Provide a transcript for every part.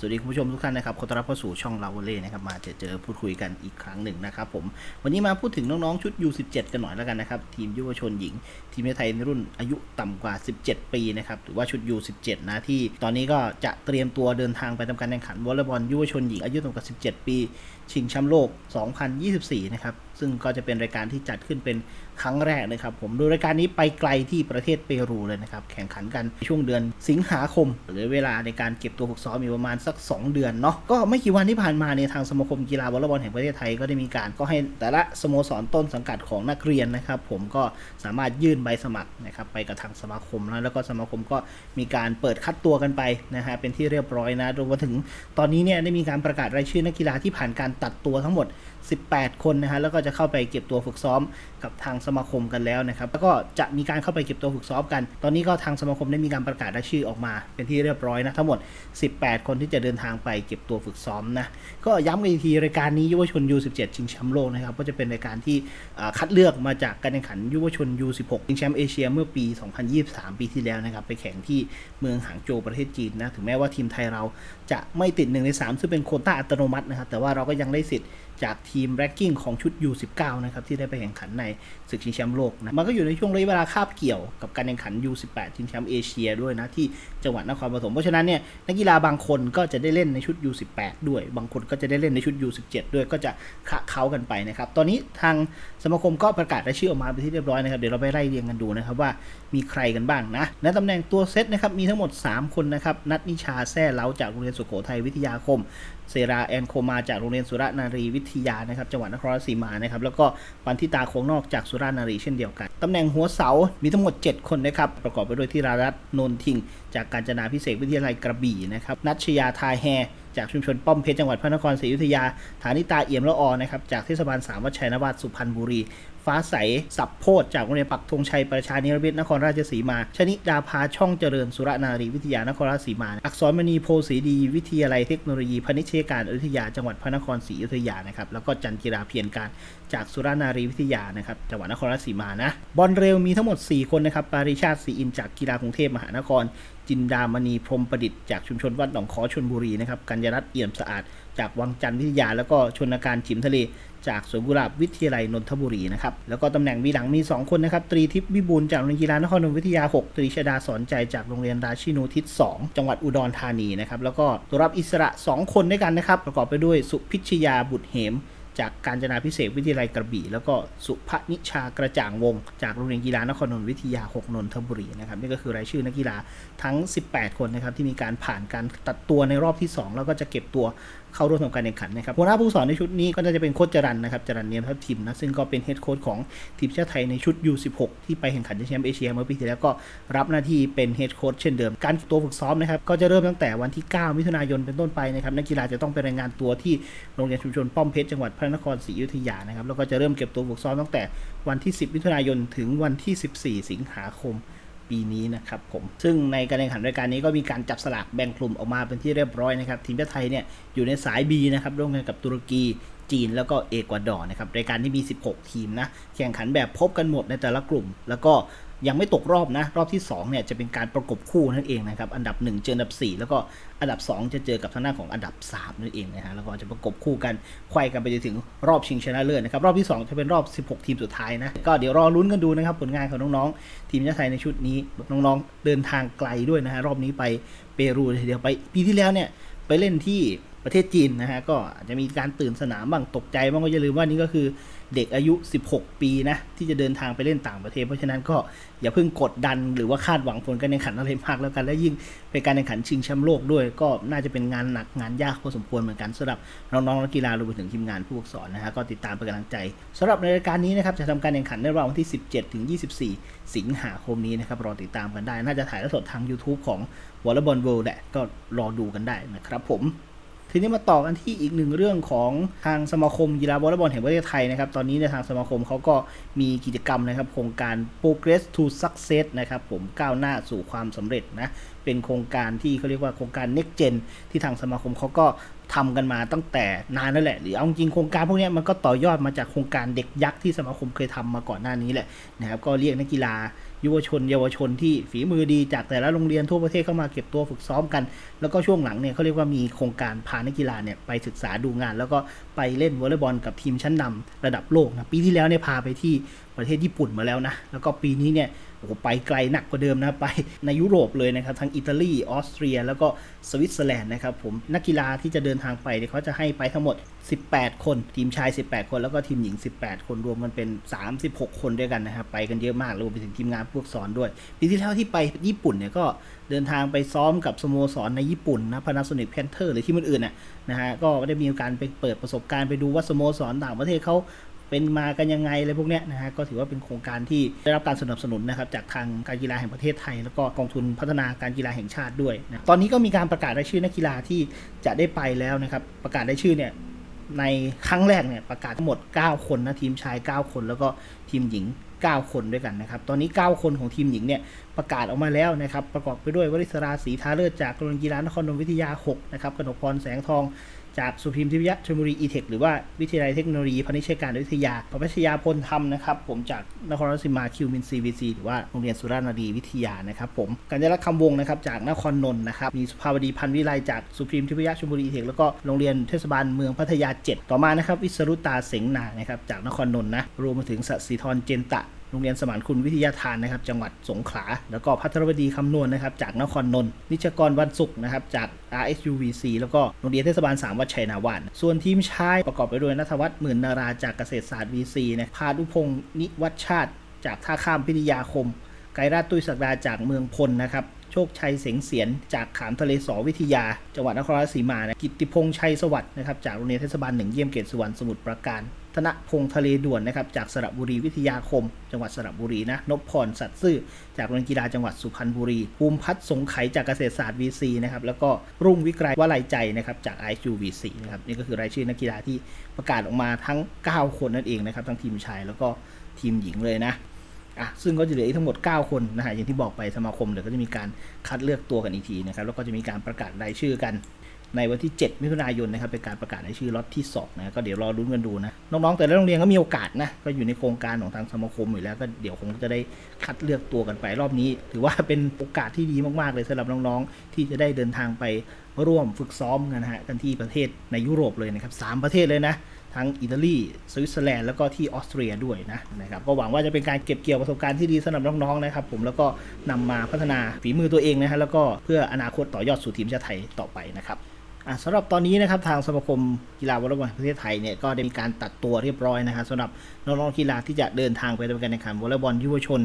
สวัสดีคุณผู้ชมทุกท่านนะครับขอต้อนรับเข้าสู่ช่องลาวเล่นะครับมาจะเจอพูดคุยกันอีกครั้งหนึ่งนะครับผมวันนี้มาพูดถึงน้องๆชุด U17 กันหน่อยแล้วกันนะครับ ทีมยุวชนหญิง ทีมไทยในรุ่นอายุต่ำกว่า 17 ปีนะครับหรือว่าชุด U17 นะที่ตอนนี้ก็จะเตรียมตัวเดินทางไปทำการแข่งขันวอลเลย์บอลยุวชนหญิงอายุต่ำกว่า 17 ปี ชิงแชมป์โลก 2024 นะครับ ซึ่งก็จะเป็นรายการที่จัดขึ้นเป็นครั้งแรกนะครับ ผมโดยรายการนี้ไปไกลที่ประเทศเปรูเลยนะครับ แข่งขันกันช่วงเดือนสิงหาคม หรือเวลาในการเก็บตัวฝึกซ้อมมีประมาณสัก 2 เดือนเนาะ ก็ไม่กี่วันที่ผ่านมาเนี่ยทางสมาคมกีฬาวอลเลย์บอลแห่งประเทศไทยก็ได้มีการก็ให้แต่ละสโมสรต้นสังกัดของนักเรียนนะครับ ผมก็สามารถยื่นใบสมัครนะครับไปกับทางสมาคมแล้วแล้วก็สมาคมก็มีการเปิดคัดตัวกันไปนะฮะเป็นที่เรียบร้อยนะรวมไปถึงตอนนี้เนี่ยได้มีการประกาศรายชื่อนักกีฬาที่ผ่านการตัดตัวทั้งหมด 18 คนนะฮะแล้วก็จะเข้าไปเก็บตัวฝึกซ้อมกับทางสมาคมกันแล้วนะครับแล้วก็จะมีการเข้าไปเก็บตัวฝึกซ้อมกัน ตอนนี้ก็ทางสมาคมได้มีการประกาศรายชื่อออกมาเป็นที่เรียบร้อยนะทั้งหมด 18 คนที่จะเดินทางไปเก็บตัวฝึกซ้อมนะก็ย้ำกันอีกทีรายการนี้ยุวชน U17 ชิงแชมป์โลกนะครับก็จะเป็นรายการที่คัดเลือกมาจากการแข่งขันยุวชน U16 ชิงแชมป์เอเชียเมื่อปี 2023 ปีที่แล้วนะครับไปแข่งที่เมืองหางโจวประเทศจีนนะถึงแม้ว่าทีมไทยเราจะไม่ติด1ใน3ซึ่งเป็นโคต้าอัตโนมัตินะครับแต่ว่าเราก็ยังได้สิทธิ์ จากทีมแร็กกิ้งของชุด U19 นะครับที่ได้ไปแข่งขันในศึกชิงแชมป์โลกนะมันก็อยู่ในช่วงระยะเวลาคาบเกี่ยวกับการแข่งขัน U18 ชิงแชมป์เอเชียด้วยนะที่จังหวัดนครปฐมเพราะฉะนั้นเนี่ยนักกีฬาบางคนก็จะได้เล่นในชุด U18 ด้วย บางคนก็จะได้เล่นในชุด U17 ด้วยก็จะคะเขากันไปนะครับตอนนี้ทางสมาคมก็ประกาศรายชื่อออกมาเป็นที่เรียบร้อยนะครับเดี๋ยวเราไปไล่เรียงกันดูนะครับว่ามีใครกันบ้างนะในตำแหน่งตัวเซตนะครับมีทั้งหมด 3 คนนะครับนัทนิชาแซ่เล้าจากโรงเรียนสุโขทัยวิทยาคมเซราแอนโคมาจากโรงเรียนสุรนารีวิททยานะครับจังหวัดนครราชสีมานะครับแล้วก็ปันทิตาโค้งนอกจากสุรานารีเช่นเดียวกันตำแหน่งหัวเสา มีทั้งหมด 7 คนนะครับประกอบไปด้วยธีรารัตน์นนทิง จากการจนาพิเศษวิทยาลัยกระบี่นะครับนัชยาทาแฮจากชุมชนป้อมเพชรจังหวัดพระนครศรีอยุธยา ฐานิตาเอี่ยมละออนะครับจากเทศบาลสามวัดชัยนวาดสุพรรณบุรี ฟ้าใส สับโพธจากโรงเรียนปักธงชัยประชานิรมิตนครราชสีมา ชนิดาภาช่องเจริญสุรนารีวิทยานครราชสีมา อักษรมณีโพสีดี วิทยาลัยเทคโนโลยีพาณิชยการอยุธยาจังหวัดพระนครศรีอยุธยานะครับ แล้วก็จันจิราเพียรการจากสุรานารีวิทยานะครับจังหวัดนครราชสีมานะ บอลเร็วมีทั้งหมด 4 คนนะครับ ปาริชาติศรีอินจากกีฬากรุงเทพมหานคร จินดามณีพรมประดิษฐ์จากชุมชนวัดหนองขอชนบุรีนะครับ กัญญรัตน์เอี่ยมสะอาด จากวังจันทร์วิทยา แล้วก็ชนการฉิมทะเล จากสวนกุหลาบวิทยาลัยนนทบุรีนะครับแล้วก็ตำแหน่งวีหลังมี 2 คนนะครับตรีทิพย์วิบูลจากโรงเรียนกีฬานครนนทวิทยา 6 ตรีชดาสอนใจจากโรงเรียนราชินูทิศ 2 จังหวัดอุดรธานีนะครับแล้วก็ตัวรับอิสระ 2 คนด้วยกันนะครับประกอบไปด้วยสุพิชยาบุตรเหมจากการจนาพิเศษวิทยาลัยกระบี่แล้วก็สุภนิชากระจ่างวง จากโรงเรียนกีฬานครนนทวิทยา 6 นนทบุรีนะครับนี่ก็คือรายชื่อนักกีฬาทั้ง 18 คนนะครับที่มีการผ่านการตัดตัวในรอบที่ 2 แล้วก็จะเก็บตัวเข้าร่วมทำการแข่งขันนะครับหัวหน้าผู้สอนในชุดนี้ก็น่าจะเป็นโค้ชจรันนะครับจรันเนียมทัพทิมนะซึ่งก็เป็นเฮดโค้ชของทีมชาติไทยในชุด U16 ที่ไปแข่งขันแชมป์เอเชียเมื่อปีที่แล้วก็รับหน้าที่เป็นเฮดโค้ชเช่นเดิม การตัวฝึกซ้อมนะครับก็จะเริ่มตั้งแต่วันที่ 9 มิถุนายนเป็นต้นไปนะครับนักกีฬาจะต้องไปรายงานตัวที่โรงเรียนชุมชนป้อมเพชรจังหวัดพระนครศรีอยุธยานะครับแล้วก็จะเริ่มเก็บตัวฝึกซ้อมตั้งแต่วันที่ 10 มิถุนายนถึงวันที่ 14 สิงหาคม ปีนี้นะครับผม ซึ่งในการแข่งขันรายการนี้ก็มีการจับสลากแบ่งกลุ่มออกมาเป็นที่เรียบร้อยนะครับ ทีมชาติไทยเนี่ยอยู่ในสาย B นะครับร่วมกันกับตุรกีจีนแล้วก็เอกวาดอร์นะครับรายการที่มี 16 ทีมนะ แข่งขันแบบพบกันหมดในแต่ละกลุ่ม แล้วก็ ยังไม่ตกรอบนะ รอบที่2เนี่ยจะเป็นการประกบคู่นั่นเองนะครับ อันดับ 1 เจออันดับ 4 แล้วก็อันดับ 2 จะเจอกับทางด้านของอันดับ 3 นั่นเองนะฮะ แล้วก็จะประกบคู่กันไขว้กันไปจนถึงรอบชิงชนะเลิศนะครับ รอบที่ 2 จะเป็นรอบ 16 ทีมสุดท้ายนะ ก็เดี๋ยวรอลุ้นกันดูนะครับ ผลงานของน้องๆ ทีมชาติไทยในชุดนี้ น้องๆ เดินทางไกลด้วยนะฮะ รอบนี้ไปเปรูเลยทีเดียว ไปปีที่แล้วเนี่ยไปเล่นที่ประเทศจีนนะฮะ ก็อาจจะมีการตื่นสนามบ้าง ตกใจบ้าง ก็อย่าลืมว่านี่ก็คือ เด็กอายุ 16 ปีนะ ที่จะเดินทางไปเล่นต่างประเทศ เพราะฉะนั้นก็อย่าเพิ่งกดดันหรือว่าคาดหวังผลการแข่งขันอะไรมากแล้วกัน และยิ่งเป็นการแข่งขันชิงแชมป์โลกด้วย ก็น่าจะเป็นงานหนักงานยากพอสมควรเหมือนกันสำหรับน้องๆนักกีฬารวมไปถึงทีมงานผู้ฝึกสอนนะฮะก็ติดตามเป็นกำลังใจสำหรับในรายการนี้นะครับจะทำการแข่งขันในรอบวันที่ 17 ถึง 24 สิงหาคมนี้นะครับรอติดตามกันได้ น่าจะถ่ายทอดสดทาง YouTube ของ v o l l e y b a l l World แหละก็รอดูกันได้นะครับผม ทีนี้มาต่อกันที่อีกหนึ่งเรื่องของทางสมาคมกีฬาวอลเลย์บอลแห่งประเทศไทยนะครับ ตอนนี้ในทางสมาคมเขาก็มีกิจกรรมนะครับ โครงการ Progress to Success นะครับ ผมก้าวหน้าสู่ความสำเร็จนะ เป็นโครงการที่เขาเรียกว่าโครงการ Next Gen ที่ทางสมาคมเขาก็ ทำกันมาตั้งแต่นานนั่นแหละหรือเอาจริงโครงการพวกนี้มันก็ต่อยอดมาจากโครงการเด็กยักษ์ที่สมาคมเคยทำมาก่อนหน้านี้แหละนะครับก็เรียกนักกีฬายุวชน เยาวชนที่ฝีมือดีจากแต่ละโรงเรียนทั่วประเทศเข้ามาเก็บตัวฝึกซ้อมกัน แล้วก็ช่วงหลังเนี่ยเขาเรียกว่ามีโครงการพานักกีฬาเนี่ยไปศึกษาดูงาน แล้วก็ไปเล่นวอลเลย์บอลกับทีมชั้นนำระดับโลกนะปีที่แล้วเนี่ยพาไปที่ประเทศญี่ปุ่นมาแล้วนะแล้วก็ปีนี้เนี่ย โอ้โหไปไกลหนักกว่าเดิมนะไปในยุโรปเลยนะครับทั้งอิตาลีออสเตรีย แล้วก็สวิตเซอร์แลนด์นะครับผมนักกีฬาที่จะเดินทางไปเนี่ยเขาจะให้ไปทั้งหมด 18 คน ทีมชาย 18 คนแล้วก็ทีมหญิง 18 คนรวมกันเป็น 36 คนด้วยกันนะครับไปกันเยอะมากรวมไปถึงทีมงานพวกสอนด้วยปีที่แล้วที่ไปญี่ปุ่นเนี่ยก็เดินทางไปซ้อมกับสโมสรในญี่ปุ่นนะพานาโซนิกแพนเทอร์หรือที่อื่นๆน่ะนะฮะก็ได้มีกาสไปเปิดประสบการณ์ไปดูว่าสโมสรต่างประเทศเขา เป็นมากันยังไงอะไรพวกเนี้ยนะฮะก็ถือว่าเป็นโครงการที่ได้รับการสนับสนุนนะครับจากทางการกีฬาแห่งประเทศไทย แล้วก็กองทุนพัฒนาการกีฬาแห่งชาติด้วยนะตอนนี้ก็มีการประกาศรายชื่อนักกีฬาที่จะได้ไปแล้วนะครับประกาศรายชื่อเนี่ยในครั้งแรกเนี่ยประกาศทั้งหมด 9 คนนะทีมชาย 9 คน แล้วก็ทีมหญิง 9 คนด้วยกันนะครับ ตอนนี้ 9 คนของทีมหญิงเนี่ยประกาศออกมาแล้วนะครับ ประกอบไปด้วยวริศราศรีทาเลิศจากโรงกีฬานครนนทวิทยา 6 นะครับกนกพรแสงทอง จากสุพิมทิพยะชลบุรีอีเทคหรือว่าวิทยาลัยเทคโนโลยีพาณิชยการวิทยาประพัชยาพลธรรมนะครับ ผมจากนครราชสีมาคิวมินซีวีซีหรือว่าโรงเรียนสุรานารีวิทยานะครับผมกัญญาลักษณ์คำวงนะครับจากนครนนท์นะครับมีสุภาวดีพันธวิไลจากสุพิมทิพยะชลบุรีอีเทคแล้วก็โรงเรียนเทศบาลเมืองพัทยา 7 ต่อมานะครับวิศรุตาเสงนานะครับจากนครนนท์นะรวมมาถึงสศิธรเจนตะ โรงเรียนสมานคุณวิทยาทานนะครับ จังหวัดสงขลา แล้วก็พัทรวดีคำนวณนะครับ จากนครนนท์นิชกรวันศุกร์นะครับ จาก RSUVC แล้วก็โรงเรียนเทศบาล 3 วัดชัยนาวาน ส่วนทีมชายประกอบไปด้วยนัทวัฒน์หมื่นนาราจากเกษตรศาสตร์ VC นะพานุพงศ์นิวัชชาติ จากท่าข้ามพิทยาคม ไกรราชตุยศักดาจากเมืองพลนะครับโชคชัยเสงเสียนจากขามทะเลสอวิทยา จังหวัดนครราชสีมานะกิตติพงษ์ชัยสวัสดิ์นะครับจากโรงเรียนเทศบาลหนึ่งเยี่ยมเกตสุวรรณสมุทรปราการ ธนพงษ์ทะเลด่วนนะครับจากสระบุรีวิทยาคม จังหวัดสระบุรีนะนพพรสัตย์ซื่อ จากโรงกีฬาจังหวัดสุพรรณบุรีภูมิพัฒน์สงไขจากเกษตรศาสตร์ VC นะครับแล้วก็รุ่งวิกรัยวลัยใจนะครับจาก ISU VC นะครับนี่ก็คือรายชื่อนักกีฬาที่ประกาศออกมาทั้ง 9 คนนั่นเองนะครับทั้งทีมชายแล้วก็ทีมหญิงเลยนะอะซึ่งก็จะเหลืออีกทั้งหมด 9 คนนะฮะอย่างที่บอกไปสมาคมเดี๋ยวก็จะมีการคัดเลือกตัวกันอีกทีนะครับแล้วก็จะมีการประกาศรายชื่อกันในวันที่ 7 มิถุนายนนะครับเป็นการประกาศรายชื่อล็อตที่2นะก็เดี๋ยวรอรุ้นกันดูนะ น้องๆแต่ละโรงเรียนก็มีโอกาสนะก็อยู่ในโครงการของทางสมาคมอยู่แล้วก็เดี๋ยวคงจะได้คัดเลือกตัวกันไปรอบนี้ ถือว่าเป็นโอกาสที่ดีมากๆเลยสำหรับน้องๆที่จะได้เดินทางไปร่วมฝึกซ้อมกันนะฮะกันที่ประเทศในยุโรปเลยนะครับสามประเทศเลยนะทั้งอิตาลีสวิตเซอร์แลนด์แล้วก็ที่ออสเตรียด้วยนะนะครับก็หวังว่าจะเป็นการเก็บเกี่ยวประสบการณ์ที่ดีสำหรับน้องๆนะครับผมแล้วก็นำมาพัฒนาฝีมือตัวเองนะฮะแล้วก็เพื่ออนาคตต่อยอดสู่ทีมชาติไทยต่อไปนะครับ สำหรับตอนนี้นะครับทางสมาคมกีฬาวอลเลย์บอลประเทศไทยเนี่ยก็ได้มีการตัดตัวเรียบร้อยนะครับสำหรับน้องๆกีฬาที่จะเดินทางไปทำการแข่งขันวอลเลย์บอลยุวชน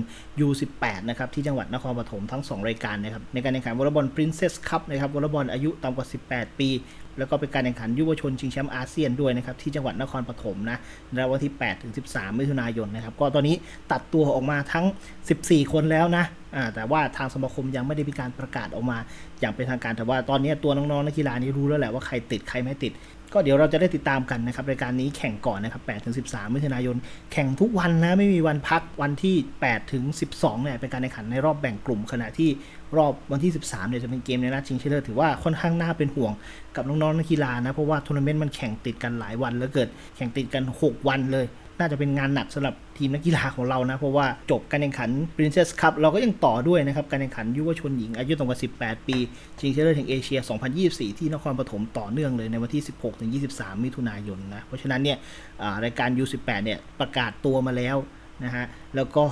U18 นะครับที่จังหวัดนครปฐมทั้ง 2 รายการนะครับในการแข่งขันวอลเลย์บอล Princess Cup นะครับวอลเลย์บอลอายุต่ำกว่า 18 ปี แล้วก็เป็นการแข่งขันยุวชนชิงแชมป์อาเซียนด้วยนะครับที่จังหวัดนครปฐมนะในวันที่ 8 ถึง 13 มิถุนายนนะครับ ก็ตอนนี้ตัดตัวออกมาทั้ง 14 คนแล้วนะแต่ว่าทางสมาคมยังไม่ได้มีการประกาศออกมา อย่างเป็นทางการแต่ว่าตอนนี้ตัวน้องๆนักกีฬานี้รู้แล้วแหละว่าใครติดใครไม่ติด ก็เดี๋ยวเราจะได้ติดตามกันนะครับรายการนี้แข่งก่อนนะครับ8ถึง13 มิถุนายน แข่งทุกวันนะไม่มีวันพักวันที่8ถึง12เนี่ยเป็นการแข่งขันในรอบแบ่งกลุ่ม ขณะที่รอบวันที่ 13เนี่ยจะเป็นเกมในนัดชิงชนะเลิศถือว่าค่อนข้างน่าเป็นห่วงกับน้องๆนักกีฬานะเพราะว่าทัวร์นาเมนต์มันแข่งติดกันหลายวันแล้วเกิดแข่งติดกัน 6 วันเลย น่าจะเป็นงานหนักสำหรับทีมนักกีฬาของเรานะ เพราะว่าจบการแข่งขัน Princess Cup เราก็ยังต่อด้วยนะครับ การแข่งขันยุวชนหญิงอายุต่ำกว่า 18 ปีชิงชนะเลิศแห่งเอเชีย 2024 ที่นครปฐมต่อเนื่องเลยในวันที่ 16-23 มิถุนายนนะ เพราะฉะนั้นเนี่ยรายการ U18 เนี่ยประกาศตัวมาแล้วนะฮะแล้วก็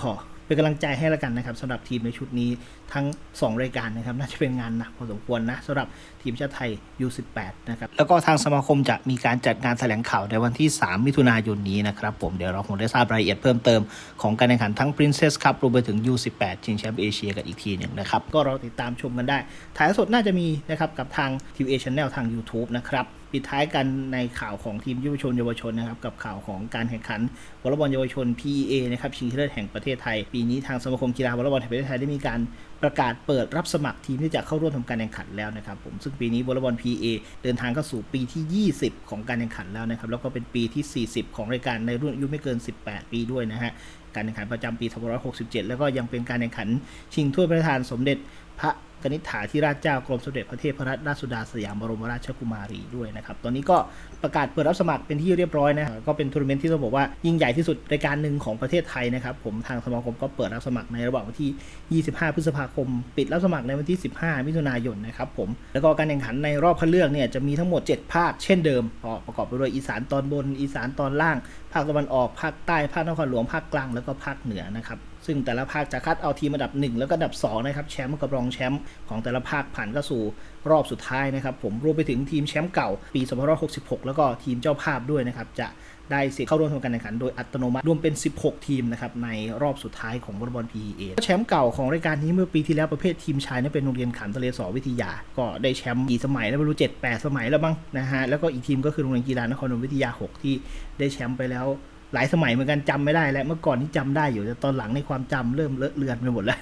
เป็นกำลังใจให้ล้วกันนะครับสำหรับทีมในชุดนี้ ทั้ง 2 รายการนะครับ น่าจะเป็นงานหนักพอสมควรนะสำหรับทีมชาติไทย U18 นะครับ แล้วก็ทางสมาคมจะมีการจัดงานแถลงข่าวในวันที่ 3 มิถุนายนนี้นะครับผมเดี๋ยวเราคงได้ทราบรายละเอียดเพิ่มเติมของการแข่งขันทั้ง Princess Cup รวมไปถึง U18 ชิงแชมป์เอเชียกันอีกทีหนึ่งนะครับ ก็เราติดตามชมกันได้ ถ่ายสดน่าจะมีนะครับกับทาง TVA Channel ทาง YouTube นะครับปิดท้ายกันในข่าวของทีมเยาวชนเยาวชนนะครับกับข่าวของการแข่งขันวอลเลย์บอลเยาวชน PEA นะครับชิงชนะเลิศแห่งประเทศไทย ปีนี้ทางสมาคมกีฬาวอลเลย์บอลแห่งประเทศไทยได้มีการประกาศเปิดรับสมัครทีมที่จะเข้าร่วมทำการแข่งขันแล้วนะครับผมซึ่งปีนี้วอลเลย์บอล PA เดินทางเข้าสู่ปีที่ 20 ของการแข่งขันแล้วนะครับแล้วก็เป็นปีที่ 40 ของรายการในรุ่นอายุไม่เกิน 18 ปีด้วยนะฮะการแข่งขันประจำปี2567 แล้วก็ยังเป็นการแข่งขันชิงถ้วยพระราชทานสมเด็จพระ กนิษฐาธิราชเจ้ากรมสมเด็จพระเทพรัตนราชสุดาสยามบรมราชกุมารีด้วยนะครับ ตอนนี้ก็ประกาศเปิดรับสมัครเป็นที่เรียบร้อยนะก็เป็นทัวร์นาเมนต์ที่ต้องบอกว่ายิ่งใหญ่ที่สุดรายการหนึ่งของประเทศไทยนะครับ ผมทางสมาคมก็เปิดรับสมัครในระหว่างวันที่ 25 พฤษภาคม ปิดรับสมัครในวันที่ 15 มิถุนายนนะครับผมแล้วก็การแข่งขันในรอบคัดเลือกเนี่ยจะมีทั้งหมด 7 ภาคเช่นเดิมประกอบไปด้วยอีสานตอนบนอีสานตอนล่าง ภาคตะวันออก ภาคใต้ ภาคนครหลวง ภาคกลาง แล้วก็ภาคเหนือนะครับ ซึ่งแต่ละภาคจะคัดเอาทีมระดับ 1 แล้วก็ระดับ2นะครับ แชมป์กับรองแชมป์ของแต่ละภาคผ่านเข้าสู่รอบสุดท้ายนะครับ ผมรวมไปถึงทีมแชมป์เก่าปี2566 แล้วก็ทีมเจ้าภาพด้วยนะครับ จะ ได้สิทธิ์เข้าร่วมทำการแข่งขันโดยอัตโนมัติรวมเป็น 16 ทีมนะครับในรอบสุดท้ายของวอลเลย์บอล PEA แชมป์เก่าของรายการนี้เมื่อปีที่แล้วประเภททีมชายนั้นเป็นโรงเรียนขามทะเลสอวิทยา ก็ได้แชมป์กี่สมัยแล้วไม่รู้7 8สมัยแล้วบ้างนะฮะแล้วก็อีกทีมก็คือโรงเรียนกีฬานครนนท์วิทยา 6 ที่ได้แชมป์ไปแล้วหลายสมัยเหมือนกันจำไม่ได้แล้วเมื่อก่อนที่จำได้อยู่แต่ตอนหลังในความจำเริ่มเลอะเลือนไปหมดแล้ว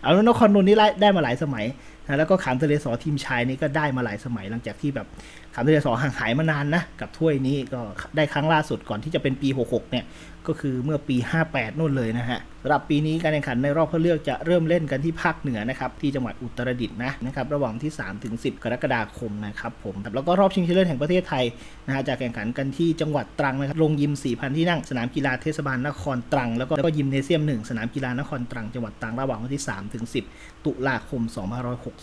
เอาแล้วนครนนท์นี่ได้มาหลายสมัย นะแล้วก็ขามทะเลสอทีมชายนี่ก็ได้มาหลายสมัยหลังจากที่แบบขามทะเลสอห่างหายมานานนะกับถ้วยนี้ก็ได้ครั้งล่าสุดก่อนที่จะเป็นปี 66 เนี่ยก็คือเมื่อปี 58นู่นเลยนะฮะสำหรับปีนี้การแข่งขันในรอบคัดเลือกจะเริ่มเล่นกันที่ภาคเหนือนะครับที่จังหวัดอุตรดิตถ์นะนะครับระหว่างที่ 3 ถึง 10 กรกฎาคมนะครับผมแล้วก็รอบชิงชนะเลิศแห่งประเทศไทยนะฮะจะแข่งขันกันที่จังหวัดตรังนะครับลงยิม 4,000 ที่นั่งสนามกีฬาเทศบาลนครตรัง แล้วก็แล้วก็ยิมเนเซียม 1 สนามกีฬานครตรังจังหวัดตรังระหว่างวันที่ 3 ถึง 10 ตุลาคม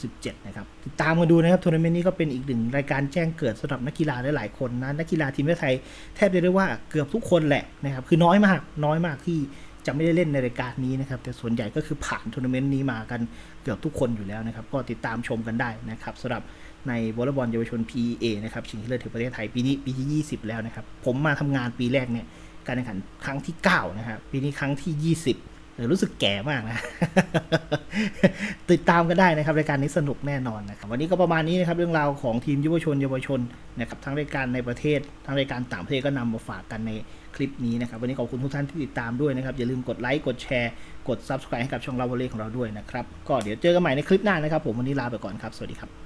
2567นะครับ ติดตามกันดูนะครับทัวร์นาเมนต์นี้ก็เป็นอีกหนึ่งรายการแจ้งเกิดสำหรับนักกีฬาหลายๆคนนะ นักกีฬาทีมชาติไทยแทบจะเรียกว่าเกือบทุกคนแหละนะครับ คือน้อยมาก น้อยมากที่จะไม่ได้เล่นในรายการนี้นะครับ แต่ส่วนใหญ่ก็คือผ่านทัวร์นาเมนต์นี้มากันเกือบทุกคนอยู่แล้วนะครับ ก็ติดตามชมกันได้นะครับสำหรับในวอลเลย์บอลเยาวชน PEA นะครับ ชิงชนะเลิศแห่งประเทศไทยปีนี้ปีที่ 20 แล้วนะครับ ผมมาทำงานปีแรกเนี่ย การแข่งขันครั้งที่ 9 นะครับ ปีนี้ครั้งที่ 20 รู้สึกแก่มากนะ ติดตามกันได้นะครับรายการนี้สนุกแน่นอนนะครับวันนี้ก็ประมาณนี้นะครับเรื่องราวของทีมยุวชนเยาวชนนะครับทั้งรายการในประเทศทั้งรายการต่างประเทศก็นำมาฝากกันในคลิปนี้นะครับวันนี้ขอบคุณทุกท่านที่ติดตามด้วยนะครับ อย่าลืมกดไลค์กดแชร์กด subscribe ให้กับช่องเราวอลเลของเราด้วยนะครับก็เดี๋ยวเจอกันใหม่ในคลิปหน้านะครับ ผมวันนี้ลาไปก่อนครับสวัสดีครับ